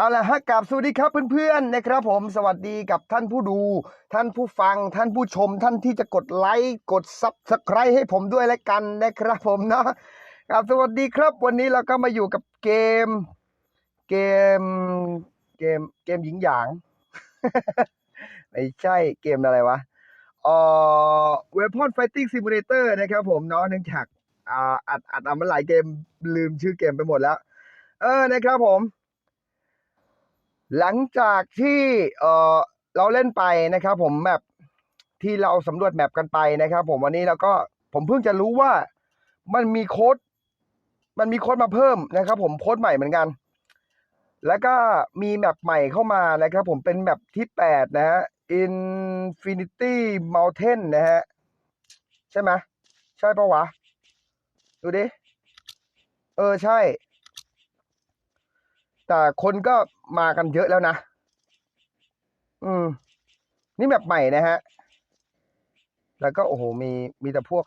เอาละฮะกราบสวัสดีครับเพื่อนๆนะครับผมสวัสดีกับท่านผู้ดู ท่านผู้ฟังท่านผู้ชมท่านที่จะกดไลค์กดซับสไครต์ให้ผมด้วยแล้วกันนะครับผมเนาะครับสวัสดีครับวันนี้เราก็มาอยู่กับเกม เกมเกมเกมหญิงหยาง ไม่ใช่เกมอะไรวะเอ่อ Weapon Fighting Simulator นะครับผมเนาะเนื่องจากอ่าอัดอัดเอามาหลายเกมลืมชื่อเกมไปหมดแล้ว เออนะครับผม หลังจากที่เออเราเล่นไปนะครับ ผมแมปที่เราสำรวจแมปกันไปนะครับ ผมวันนี้เราก็ผมเพิ่งจะรู้ว่ามันมีโค้ด มันมีโค้ดมาเพิ่มนะครับ ผมโค้ดใหม่เหมือนกัน แล้วก็มีแมปใหม่เข้ามานะครับ ผมเป็นแมปที่แปดนะฮะ Infinity Mountain นะฮะ ใช่ไหมใช่ปะวะ ดูดิ เออใช่ แต่คนก็มากันเยอะแล้วนะ อืม นี่แบบใหม่นะฮะ แล้วก็โอ้โห มีมีแต่พวก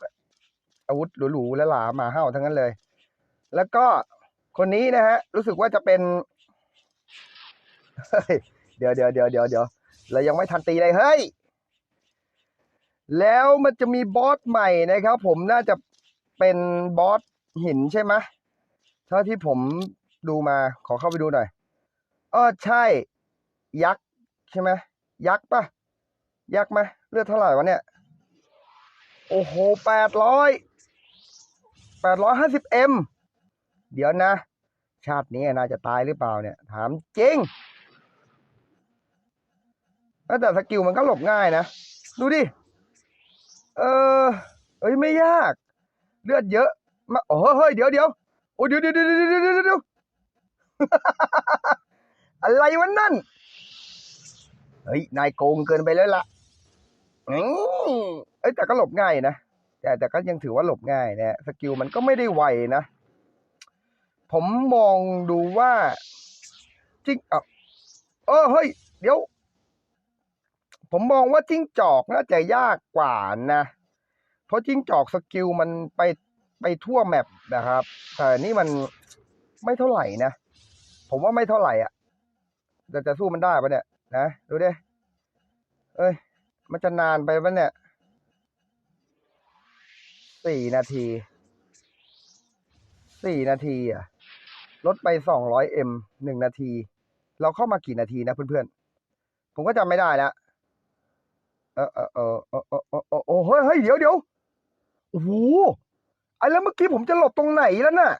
อาวุธหรูๆและหลาหมาเห่าทั้งนั้นเลย แล้วก็คนนี้นะฮะ รู้สึกว่าจะเป็นเฮ้ยเดี๋ยวเดี๋ยวเดี๋ยวเดี๋ยวเดี๋ยวเรายังไม่ทันตีเลยเฮ้ย แล้วมันจะมีบอสใหม่นะครับ ผมน่าจะเป็นบอสหินใช่ไหมเท่าที่ผม ดูมา ขอเข้าไปดูหน่อยอ๋อใช่ ยักษ์ใช่ไหมยักษ์ปะยักษ์ไหมเลือดเท่าไหร่วะเนี่ย โอ้โหแปดร้อยแปดร้อยห้าสิบเอ็มเดี๋ยวนะ ชาตินี้น่าจะตายหรือเปล่าเนี่ย ถามจริงแต่สกิลมันก็หลบง่ายนะ ดูดิ เออเอ้ยไม่ยาก เลือดเยอะ มาโอ้เฮ้ยเดี๋ยวเดี๋ยวโอ้เดี๋ยวเดี๋ยวเดี๋ยวเดี๋ยวเดี๋ยวเดี๋ยว อะไรวะนั่น เฮ้ย นายโกงเกินไปแล้วล่ะอืมเอ้ยแต่ก็หลบง่ายนะ แต่แต่ก็ยังถือว่าหลบง่ายนะสกิลมันก็ไม่ได้ไวนะ ผมมองดูว่า จริงอะเออเฮ้ย เดี๋ยว ผมมองว่าจิ้งจอกน่าจะยากกว่านะ เพราะจิ้งจอกสกิลมันไปไปทั่วแมปนะครับ แต่นี่มันไม่เท่าไหร่นะ ผมว่าไม่เท่าไหร่อะแต่จะสู้มันได้ปะเนี่ยนะดูดิเอ้ย มันจะนานไปปะเนี่ยสี่นาทีสี่นาทีอะลดไปสองร้อยเอ็มหนึ่งนาที เราเข้ามากี่นาทีนะเพื่อนๆ ผมก็จำไม่ได้แล้วเออเออเออเออเออโอ้เฮ้ยเฮ้ยเดี๋ยวเดี๋ยวโอ้โหไอ้แล้วเมื่อกี้ผมจะหลบตรงไหนแล้วน่ะ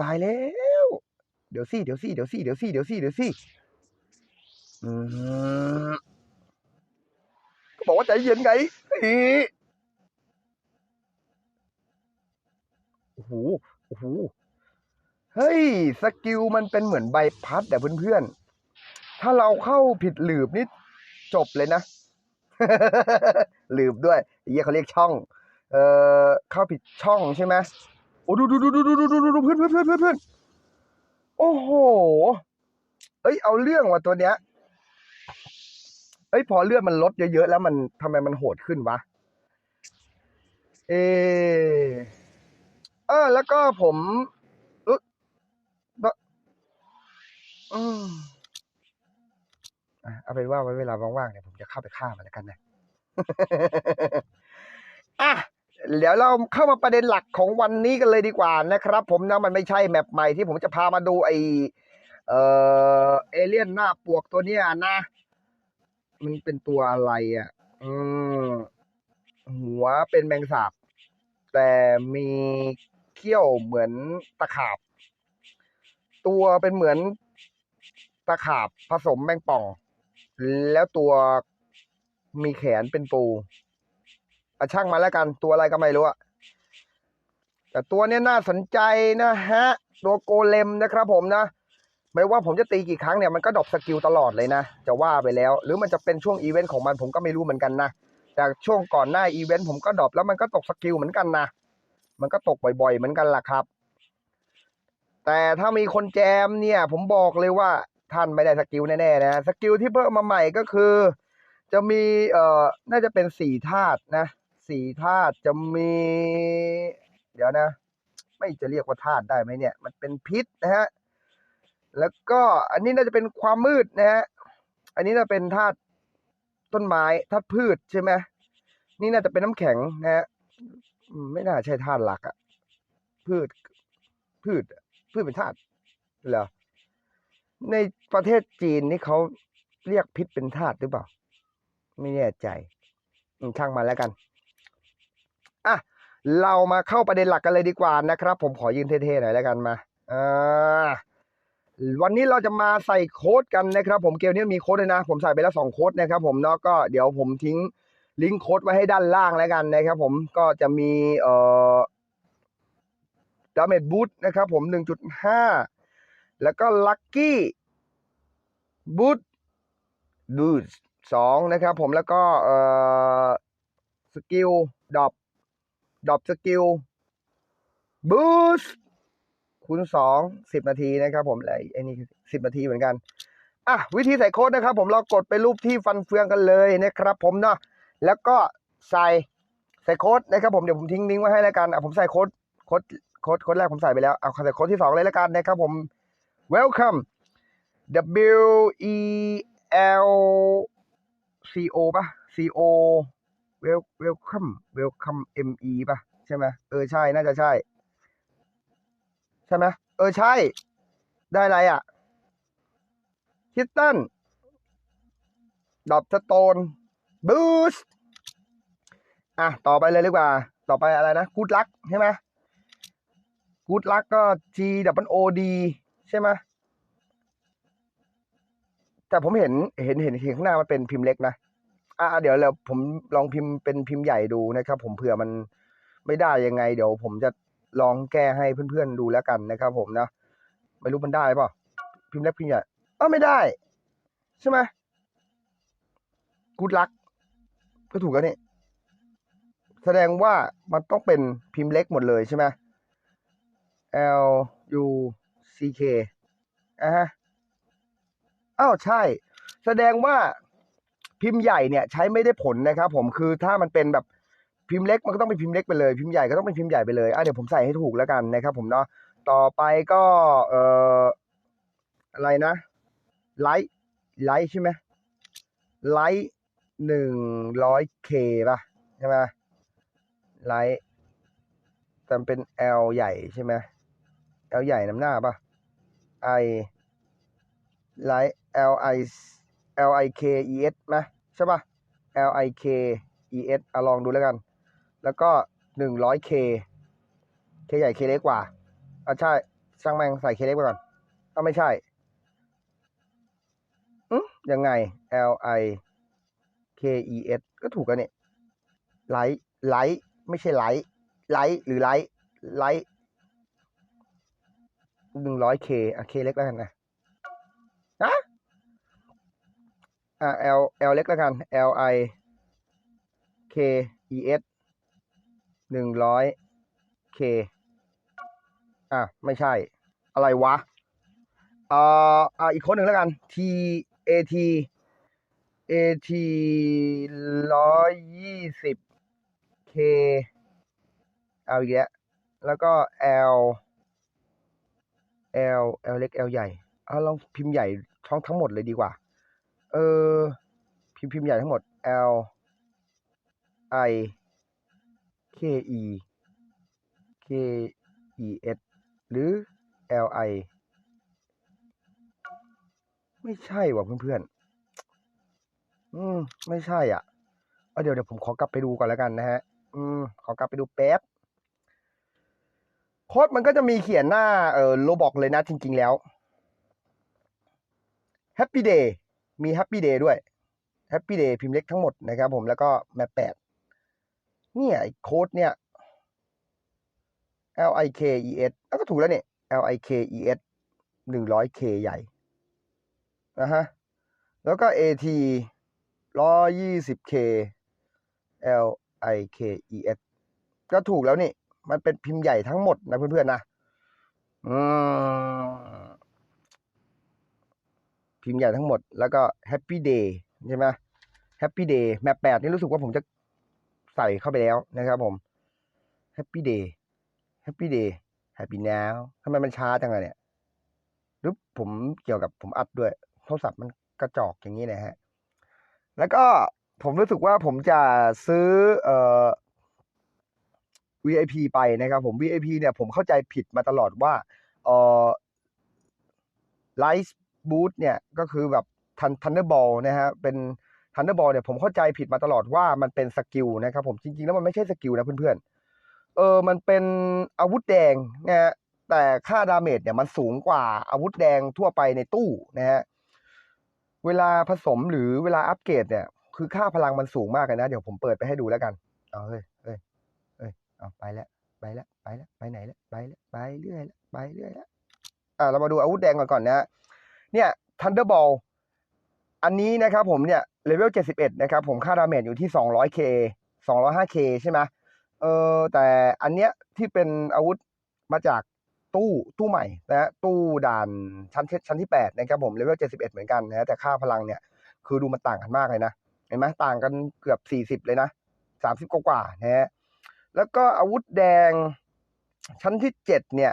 ตายแล้ว เดี๋ยวสิเดี๋ยวสิเดี๋ยวสิเดี๋ยวสิเดี๋ยวสิเดี๋ยวสิก็บอกว่าใจเย็นไงอีโอ้โหโอ้โหเฮ้ยสกิลมันเป็นเหมือนใบพัดแต่เพื่อนๆ ถ้าเราเข้าผิดหลืบนิดจบเลยนะหลืบด้วยเยี่เขาเรียกช่อง เอ่อเข้าผิดช่องใช่ไหมโอ้ดูดูดูดูดูดูดูเพื่อนเพื่อนเพื่อนเพื่อน โอ้โห เอ้ย เอาเรื่องว่ะตัวเนี้ย เอ้ย พอเลือดมันลดเยอะๆ แล้วมันทำไมมันโหดขึ้นวะ เออเออ แล้วก็ผมรู้อืมอะเอาเป็นว่าไว้เวลาว่างๆเนี่ยผมจะเข้าไปฆ่ามันแล้วกันนะ อะ เดี๋ยวเราเข้ามาประเด็นหลักของวันนี้กันเลยดีกว่านะครับ ผมนะมันไม่ใช่แมปใหม่ที่ผมจะพามาดูไอเออเอเลี่ยนหน้าปวกตัวเนี้ยนะ มันเป็นตัวอะไรอะ อืมหัวเป็นแมงสาบ แต่มีเขี้ยวเหมือนตะขาบ ตัวเป็นเหมือนตะขาบผสมแมงป่อง แล้วตัวมีแขนเป็นปู อะช่างมาแล้วกันตัวอะไรก็ไม่รู้อะแต่ตัวนี้น่าสนใจนะฮะ ตัวโกเลมนะครับผมนะ ไม่ว่าผมจะตีกี่ครั้งเนี่ยมันก็ดรอปสกิลตลอดเลยนะ จะว่าไปแล้ว หรือมันจะเป็นช่วงอีเวนต์ของมันผมก็ไม่รู้เหมือนกันนะ แต่ช่วงก่อนหน้าอีเวนต์ผมก็ดรอปแล้วมันก็ตกสกิลเหมือนกันนะ มันก็ตกบ่อยๆเหมือนกันล่ะครับ แต่ถ้ามีคนแจมเนี่ย ผมบอกเลยว่าท่านไม่ได้สกิลแน่ๆนะ สกิลที่เพิ่มมาใหม่ก็คือ จะมีเอ่อ น่าจะเป็นสี่ธาตุนะ สี่ธาตุจะมี เดี๋ยวนะ ไม่จะเรียกว่าธาตุได้ไหมเนี่ย มันเป็นพิษนะฮะ แล้วก็อันนี้น่าจะเป็นความมืดนะฮะ อันนี้น่าเป็นธาตุต้นไม้ธาตุพืชใช่ไหมนี่น่าจะเป็นน้ำแข็งนะฮะ ไม่น่าใช่ธาตุหลักอะพืช พืช พืชเป็นธาตุเหรอ ในประเทศจีนนี่เขาเรียกพิษเป็นธาตุหรือเปล่า ไม่แน่ใจช่างมาแล้วกัน เรามาเข้าประเด็นหลักกันเลยดีกว่านะครับ ผมขอยืนเท่ๆหน่อยแล้วกันมาอ่าวันนี้เราจะมาใส่โค้ดกันนะครับ ผมเกมนี้มีโค้ดเลยนะ ผมใส่ไปแล้วสองโค้ดนะครับ ผมเนาะก็เดี๋ยวผมทิ้งลิงก์โค้ดไว้ให้ด้านล่างแล้วกันนะครับ ผมก็จะมีเอ่อดาเมจบูทนะครับ ผมหนึ่งจุดห้าแล้วก็ลัคกี้บูทดูสองนะครับ ผมแล้วก็เอ่อสกิลดอป ดรอปสกิลบูสคูณสองสิบนาทีนะครับผมและไอ้นี่สิบนาทีเหมือนกันอะวิธีใส่โค้ดนะครับ ผมเรากดไปรูปที่ฟันเฟืองกันเลยนะครับ ผมเนาะแล้วก็ใส่ใส่โค้ดนะครับ ผมเดี๋ยวผมทิ้งลิงก์ไว้ให้แล้วกันอะผมใส่โค้ดโค้ดโค้ดโค้ดแรกผมใส่ไปแล้วเอาใส่โค้ดที่สองเลยแล้วกันนะครับ ผม welcome W E L C O ป่ะ C O wel welcome welcome M E ป่ะ ใช่ไหมเออ ใช่ น่าจะใช่ ใช่ไหมเออ ใช่ ได้อะไรอะคิตตันดอบสโตนบูสอะ ต่อไปเลยดีกว่า ต่อไปอะไรนะกูดลักใช่ไหมกูดลักก็ G W O D ใช่ไหมแต่ผมเห็นเห็นเห็นเห็นข้างหน้ามันเป็นพิมพ์เล็กนะ อะเดี๋ยวเราผมลองพิมพ์เป็นพิมพ์ใหญ่ดูนะครับ ผมเผื่อมันไม่ได้ยังไง เดี๋ยว ผมจะลองแก้ให้เพื่อนๆดูแล้วกันนะครับ ผมนะไม่รู้มันได้เปล่าพิมพ์เล็กพิมพ์ใหญ่อ้าวไม่ได้ ใช่ไหมกูดลักก็ถูกแล้วนี่แสดงว่ามันต้องเป็นพิมพ์เล็กหมดเลยใช่ไหม L U C K อะฮะอ้าวใช่ แสดงว่า พิมพ์ใหญ่เนี่ยใช้ไม่ได้ผลนะครับ ผมคือถ้ามันเป็นแบบพิมพ์เล็กมันก็ต้องเป็นพิมพ์เล็กไปเลย พิมพ์ใหญ่ก็ต้องเป็นพิมพ์ใหญ่ไปเลยอะเดี๋ยวผมใส่ให้ถูกแล้วกันนะครับ ผมเนาะต่อไปก็เอ่ออะไรนะไลท์ไลท์ใช่ไหมไลท์หนึ่งร้อยเคป่ะใช่ไหมไลท์แต่เป็น L ใหญ่ใช่ไหม L ใหญ่น้ำหน้าป่ะ I ไลท์ L I L I K E S ไหม ใช่ป่ะ L I K E S อะลองดูแล้วกัน แล้วก็หนึ่งร้อย K K ใหญ่ K เล็กกว่าอะใช่ ช่างแม่งใส่ K เล็กไปก่อนอ้าวไม่ใช่อืมยังไง L I K E S ก็ถูกกันเนี่ยไลท์ไลท์ไม่ใช่ไลท์ไลท์หรือไลท์ไลท์หนึ่งร้อย K อะ K เล็กแล้วกันนะฮะ อะ L L เล็กแล้วกัน L I K E S หนึ่งร้อย K อะ ไม่ใช่ อะไรวะ อ่ออะอีกคนหนึ่งแล้วกัน T A T A T ร้อยยี่สิบ K เอาอีกแล้วแล้วก็ L L L เล็ก L ใหญ่เอาลองพิมพ์ใหญ่ทั้งทั้งหมดเลยดีกว่า เออพิมพ์พิมพ์ใหญ่ทั้งหมด L I K E K E S หรือ L I ไม่ใช่ว่ะเพื่อนๆ อืม ไม่ใช่อะ เอาเดี๋ยวเดี๋ยวผมขอกลับไปดูก่อนแล้วกันนะฮะ อืม ขอกลับไปดูแป๊บ โค้ดมันก็จะมีเขียนหน้า เออโลบอกเลยนะจริง ๆ แล้ว Happy Day มี Happy Day ด้วย Happy Day พิมพ์เล็กทั้งหมดนะครับผมแล้วก็แมปแปดเนี่ยไอ้โค้ดเนี่ย L I K E S แล้วก็ถูกแล้วเนี่ย L I K E S หนึ่งร้อย K ใหญ่นะฮะแล้วก็ A T ร้อยยี่สิบ K L I K E S ก็ถูกแล้วนี่ มันเป็นพิมพ์ใหญ่ทั้งหมดนะเพื่อนๆนะ อืม พิมพ์ใหญ่ทั้งหมด แล้วก็ Happy Day ใช่ไหม Happy Day แมปแปดนี่รู้สึกว่าผมจะใส่เข้าไปแล้วนะครับผม Happy Day Happy Day Happy Now ทำไมมันช้าจังอะเนี่ยหรือผมเกี่ยวกับผมอัดด้วย โทรศัพท์มันกระจอกอย่างนี้นะฮะ แล้วก็ผมรู้สึกว่าผมจะซื้อเอ่อ VIP ไปนะครับผม VIP เนี่ยผมเข้าใจผิดมาตลอดว่าเอ่อไลท์ บูทเนี่ยก็คือแบบทันทันเดอร์บอลนะฮะเป็นทันเดอร์บอลเนี่ยผมเข้าใจผิดมาตลอดว่ามันเป็นสกิลนะครับผมจริงๆ แล้วมันไม่ใช่สกิลนะเพื่อนๆ เออมันเป็นอาวุธแดงนะฮะแต่ค่าดาเมจเนี่ยมันสูงกว่าอาวุธแดงทั่วไปในตู้นะฮะเวลาผสมหรือเวลาอัปเกรดเนี่ย คือค่าพลังมันสูงมากเลยนะ เดี๋ยวผมเปิดไปให้ดูแล้วกันเอาเฮ้ยเฮ้ยเฮ้ยเอาไปแล้วไปแล้วไปแล้วไปไหนแล้วไปแล้วไปเรื่อยแล้วไปเรื่อยแล้วอ่าเรามาดูอาวุธแดงก่อนก่อนนะ เนี่ย Thunderball อันนี้นะครับผมเนี่ยเลเวล71 นะครับผมค่าดาเมจอยู่ที่ 200k 205k ใช่ไหมเออแต่อันเนี้ยที่เป็นอาวุธมาจากตู้ตู้ใหม่นะฮะตู้ด่านชั้นชั้นที่ 8 นะครับผมเลเวล71 เหมือนกันนะแต่ค่าพลังเนี่ย คือดูมันต่างกันมากเลยนะ เห็นไหมต่างกันเกือบสี่สิบเลยนะสามสิบกว่าๆนะฮะแล้วก็อาวุธแดงชั้นที่เจ็ดเนี่ย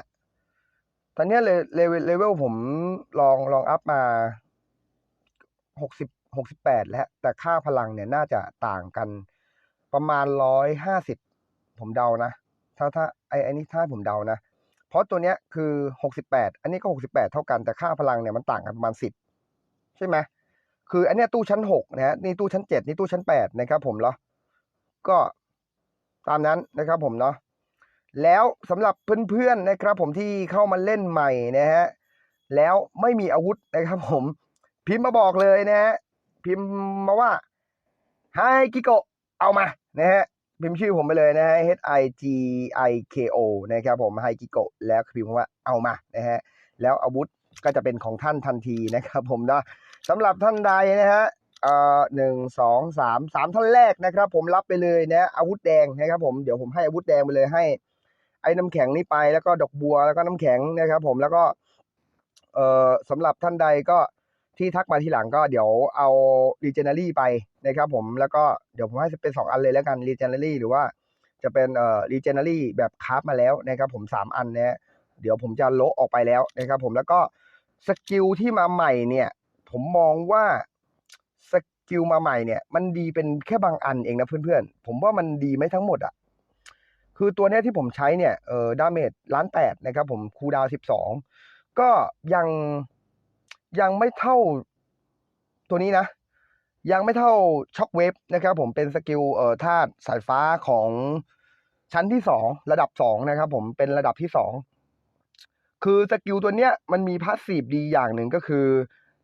ตอนนี้เลเลเวลเลเวลผมลองลองอัพมาหกสิบหกสิบแปดแล้ว แต่ค่าพลังเนี่ยน่าจะต่างกันประมาณร้อยห้าสิบผมเดานะ ถ้าถ้าไอไอนี่ถ้าผมเดานะ เพราะตัวเนี้ยคือหกสิบแปดอันนี้ก็หกสิบแปดเท่ากันแต่ค่าพลังเนี่ยมันต่างกันประมาณสิบใช่ไหมคืออันเนี้ยตู้ชั้นหกนะฮะนี่ตู้ชั้นเจ็ดนี่ตู้ชั้นแปดนะครับผมเนาะก็ตามนั้นนะครับผมเนาะ แล้วสำหรับเพื่อนๆนะครับ ผมที่เข้ามาเล่นใหม่นะฮะแล้วไม่มีอาวุธนะครับผม พิมพ์มาบอกเลยนะฮะพิมพ์มาว่าไฮกิโกเอามานะฮะพิมพ์ชื่อผมไปเลยนะฮะ H I G I K O นะครับผมไฮกิโกแล้วพิมพ์ว่าเอามานะฮะแล้วอาวุธก็จะเป็นของท่านทันทีนะครับผมเนาะสำหรับท่านใดนะฮะเอ่อหนึ่งสองสามสามท่านแรกนะครับ ผมรับไปเลยนะอาวุธแดงนะครับ ผมเดี๋ยวผมให้อาวุธแดงไปเลยให้ ไอ้น้ำแข็งนี่ไปแล้วก็ดอกบัวแล้วก็น้ำแข็งนะครับ ผมแล้วก็ เอ่อสำหรับท่านใดก็ที่ทักมาทีหลังก็เดี๋ยวเอารีเจน r รี่ไปนะครับ ผมแล้วก็เดี๋ยวผมให้เป็นสองอันเลยแล้วกันรีเจน r รี่หรือว่าจะเป็นเอ่อรีเจน r รี่แบบคราฟมาแล้วนะครับ ผมสามอันนะเดี๋ยวผมจะโละออกไปแล้วนะครับ ผมแล้วก็สกิลที่มาใหม่เนี่ย ผมมองว่าสกิลมาใหม่เนี่ย มันดีเป็นแค่บางอันเองนะเพื่อนๆ ผมว่ามันดีไม่ทั้งหมดอะ คือตัวเนี้ยที่ผมใช้เนี่ยเออดาเมจล้านแปดนะครับผมคูดาวสิบสองก็ยังยังไม่เท่าตัวนี้นะ ยังไม่เท่าช็อคเวฟนะครับผมเป็นสกิลเอ่อธาตุสายฟ้าของชั้นที่สองระดับสองนะครับผมเป็นระดับที่สองคือสกิลตัวเนี้ยมันมีพาสซีฟดีอย่างหนึ่งก็คือ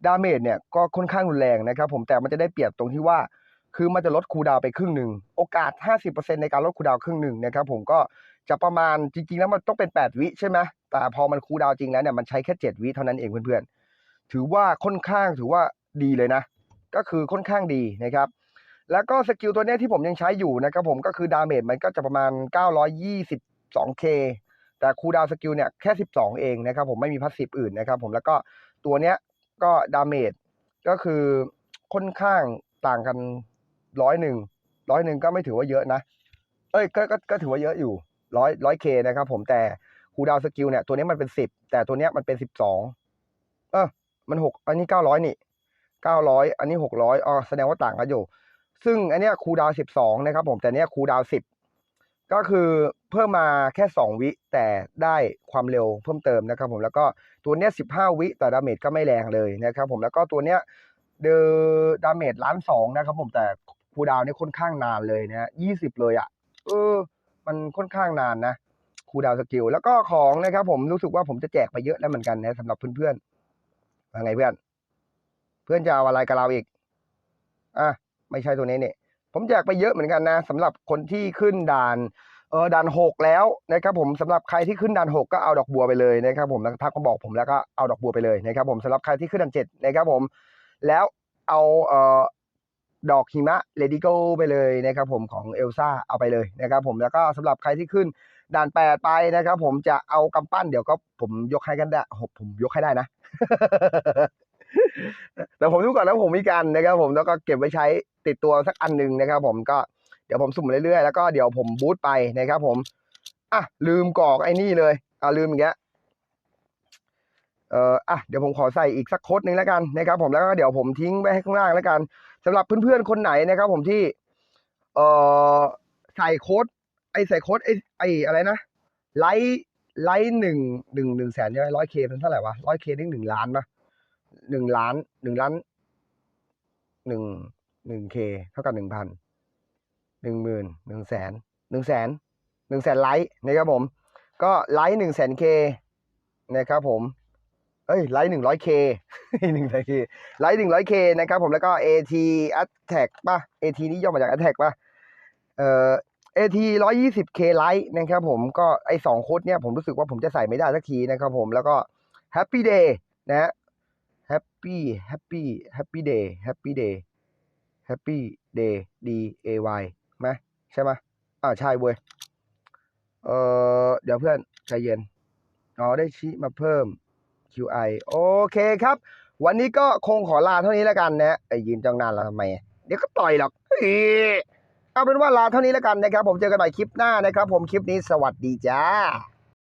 ดาเมจเนี่ยก็ค่อนข้างรุนแรงนะครับผมแต่มันจะได้เปรียบตรงที่ว่า คือมันจะลดคูดาวไปครึ่งหนึ่งโอกาส 50%ในการลดคูดาวครึ่งหนึ่งนะครับผมก็จะประมาณจริงๆ แล้วมันต้องเป็น 8 วิใช่ไหมแต่พอมันคูดาวจริงแล้วเนี่ยมันใช้แค่ 7 วิเท่านั้นเองเพื่อนๆ ถือว่าค่อนข้างถือว่าดีเลยนะ ก็คือค่อนข้างดีนะครับแล้วก็สกิลตัวนี้ที่ผมยังใช้อยู่นะครับผมก็คือดาเมจมันก็จะประมาณ 922k แต่คูดาวสกิลเนี่ยแค่ 12 เองนะครับผมไม่มีพาสซีฟอื่นนะครับผมแล้วก็ตัวเนี้ยก็ดาเมจก็คือค่อนข้างต่างกัน ร้อยหนึ่งร้อยหนึ่งก็ไม่ถือว่าเยอะนะ เอ้ยก็ก็ก็ถือว่าเยอะอยู่ร้อยร้อยเคนะครับผมแต่คูดาวสกิลเนี่ยตัวนี้มันเป็นสิบแต่ตัวเนี้ยมันเป็นสิบสองเออมันหกอันนี้เก้าร้อยนี่เก้าร้อยอันนี้หกร้อยอ๋อแสดงว่าต่างกันอยู่ ซึ่งอันเนี้ยคูดาวสิบสองนะครับผมแต่เนี้ยคูดาวสิบก็คือเพิ่มมาแค่สองวิแต่ได้ความเร็วเพิ่มเติมนะครับผมแล้วก็ตัวเนี้ยสิบห้าวิแต่ดาเมจก็ไม่แรงเลยนะครับผมแล้วก็ตัวเนี้ยเดอดาเมจล้านสองนะครับผมแต่ คูดาวนี่ค่อนข้างนานเลยนะยี่สิบเลยอะ่ะ เออ มันค่อนข้างนานนะคูดาวสกิลแล้วก็ของนะครับผมรู้สึกว่าผมจะแจกไปเยอะแล้วเหมือนกันนะสำหรับเพื่อนๆว่าไงเพื่อน เพื่อนจะเอาอะไรกับเราอีก อะไม่ใช่ตัวนี้เนี่ยผมแจกไปเยอะเหมือนกันนะสำหรับคนที่ขึ้นด่านเออด่านหกแล้วนะครับผมสำหรับใครที่ขึ้นด่านหกก็เอาดอกบัวไปเลยนะครับผมทักมาบอกผมแล้วก็เอาดอกบัวไปเลยนะครับผมสำหรับใครที่ขึ้นด่านเจ็ดนะครับผม แล้วเอาเอ่อ ดอกหิมะเลดี้โกไปเลยนะครับผมของเอลซ่าเอาไปเลยนะครับผมแล้วก็สำหรับใครที่ขึ้นด่านแปดไปนะครับผมจะเอากำปั้นเดี๋ยวก็ผมยกให้กันได้ผมยกให้ได้นะ แต่ผมดูก่อนนะผมมีกันนะครับผมแล้วก็เก็บไว้ใช้ติดตัวสักอันหนึ่งนะครับ ผมก็เดี๋ยวผมสุ่มเรื่อยๆแล้วก็เดี๋ยวผมบูตไปนะครับผมอะลืมกรอกไอ้นี่เลยอะลืมอย่างเงี้ยเอ่ออะเดี๋ยวผมขอใส่อีกสักโคดหนึ่งแล้วกันนะครับผมแล้วก็เดี๋ยวผมทิ้งไว้ให้ข้างล่างแล้วกัน สำหรับเพื่อนๆคนไหนนะครับ ผมที่ เอ่อใส่โค้ดไอใส่โค้ดไอไออะไรนะไลท์ไลท์หนึ่งหนึ่งหนึ่งแสนใช่ไหมร้อยเคเป็นเท่าไหร่วะร้อยเคนี่หนึ่งล้านปะหนึ่งล้านหนึ่งล้านหนึ่งหนึ่งเคเท่ากับหนึ่งพันหนึ่งหมื่นหนึ่งแสนหนึ่งแสนหนึ่งแสนไลท์นะครับผม ก็ไลท์หนึ่งแสนเคนะครับผม เอ้ยไลท์หนึ่งร้อยเคหนึ่งร้อยเคไลท์หนึ่งร้อยเคนะครับผมแล้วก็ AT Attack ป่ะ AT นี่ย่อมาจาก Attack ป่ะเอ่อ AT ร้อยยี่สิบเคไลท์นะครับผมก็ไอสองโค้ดเนี่ยผมรู้สึกว่าผมจะใส่ไม่ได้สักทีนะครับผมแล้วก็ Happy Day นะฮะ Happy Happy Happy Day Happy Day Happy Day D A Y ไหมใช่ไหมอ่าใช่เว้ยเออเดี๋ยวเพื่อนใจเย็นอ๋อได้ชี้มาเพิ่ม QI โอเคครับ วันนี้ก็คงขอลาเท่านี้แล้วกันนะไอ้ยืนจ้องหน้าเราทำไม เดี๋ยวก็ต่อยหรอกเฮ้ยเอาเป็นว่าลาเท่านี้แล้วกันนะครับ ผมเจอกันใหม่คลิปหน้านะครับ ผมคลิปนี้สวัสดีจ้า